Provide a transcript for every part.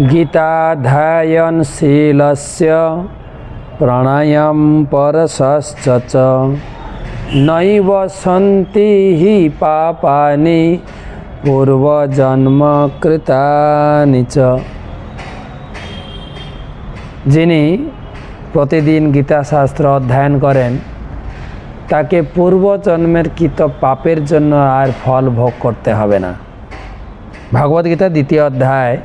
गीताध्यायनशीलस्य प्रणयं परशश्च च नैव सन्ति हि पापानि পূর্বজন্মকৃতানি চ যিনি প্রতিদিন গীতা শাস্ত্র অধ্যয়ন করেন তাকে পূর্বজন্মের কৃত পাপের জন্য আর ফল ভোগ করতে হবে না ভগবদ্গীতা দ্বিতীয় অধ্যায়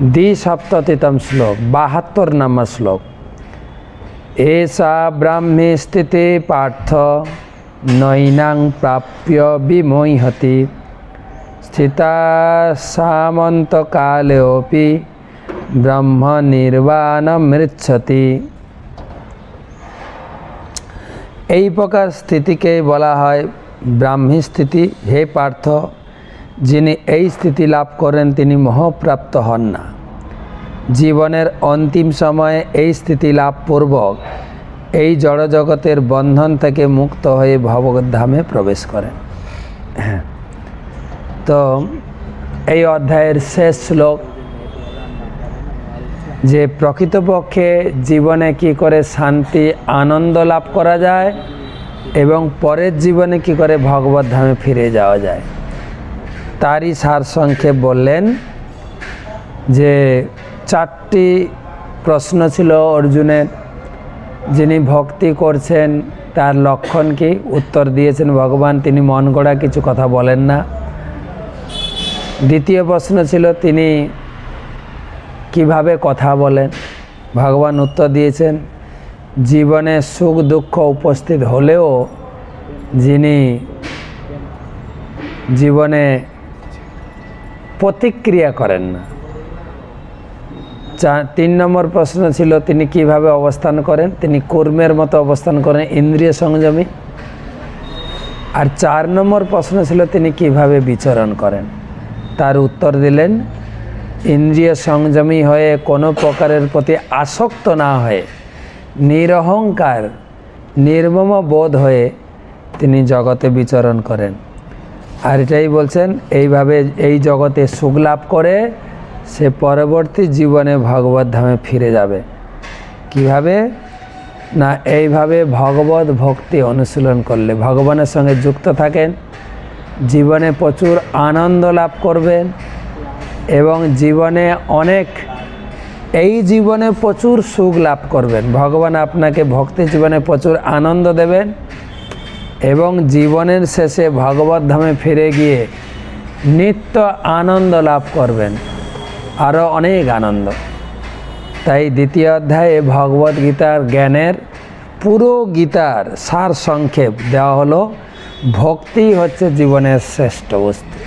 দ্বিসপ্ততিতম শ্লোক, বাহাত্তর নম্বর শ্লোক। এষা ব্রাহ্মী স্থিতি পার্থ, নৈনাং প্রাপ্য বিমোহতি। স্থিতা সামন্তকালেপি ব্রহ্ম নির্বাণমৃচ্ছতি এই প্রকার স্থিতিকে বলা হয় ব্রাহ্মী স্থিতি। হে পার্থ যিনি এই স্থিতি লাভ করেন, তিনি মোহপ্রাপ্ত হন না। জীবনের অন্তিম সময়ে এই স্থিতি লাভপূর্বক এই জড়জগতের বন্ধন থেকে মুক্ত হয়ে ভগবদ্ধামে প্রবেশ করেন। তো এই অধ্যায়ের শেষ শ্লোক, যে প্রকৃতপক্ষে জীবনে কি করে শান্তি, আনন্দ লাভ করা যায় এবং পরের জীবনে কি করে ভগবত ধামে ফিরে যাওয়া যায়। তারই সার সংক্ষেপ বললেন যে চারটি প্রশ্ন ছিল অর্জুনের। যিনি ভক্তি করছেন, তার লক্ষণ কি? উত্তর দিয়েছেন ভগবান, তিনি মন গড়া কিছু কথা বলেন না। দ্বিতীয় প্রশ্ন ছিল, তিনি কীভাবে কথা বলেন? ভগবান উত্তর দিয়েছেন, জীবনে সুখ দুঃখ উপস্থিত হলেও যিনি জীবনে প্রতিক্রিয়া করেন না। চা তিন নম্বর প্রশ্ন ছিল, তিনি কীভাবে অবস্থান করেন? তিনি কর্মের মতো অবস্থান করেন, ইন্দ্রিয় সংযমী। আর চার নম্বর প্রশ্ন ছিল, তিনি কীভাবে বিচরণ করেন? তার উত্তর দিলেন, ইন্দ্রিয় সংযমী হয়ে কোনো প্রকারের প্রতি আসক্ত না হয়ে, নিরহংকার, নির্মম বোধ হয়ে তিনি জগতে বিচরণ করেন। আর এটাই বলছেন, এইভাবে এই জগতে সুখ লাভ করে সে পরবর্তী জীবনে ভগবত ধামে ফিরে যাবে। কীভাবে? না, এইভাবে ভগবত ভক্তি অনুশীলন করলে। ভগবানের সঙ্গে যুক্ত থাকেন, জীবনে প্রচুর আনন্দ লাভ করবেন এবং জীবনে অনেক, এই জীবনে প্রচুর সুখ লাভ করবেন। ভগবান আপনাকে ভক্তি জীবনে প্রচুর আনন্দ দেবেন। এবং জীবনের শেষে ভগবত ধামে ফিরে গিয়ে নিত্য আনন্দ লাভ করবেন। আরও অনেক আনন্দ। তাই দ্বিতীয় অধ্যায়ে ভগবত গীতার জ্ঞানের পুরো গীতার সার সংক্ষেপ দেওয়া হলো, ভক্তি হচ্ছে জীবনের শ্রেষ্ঠ বস্তু,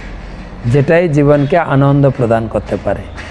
যেটাই জীবনকে আনন্দ প্রদান করতে পারে।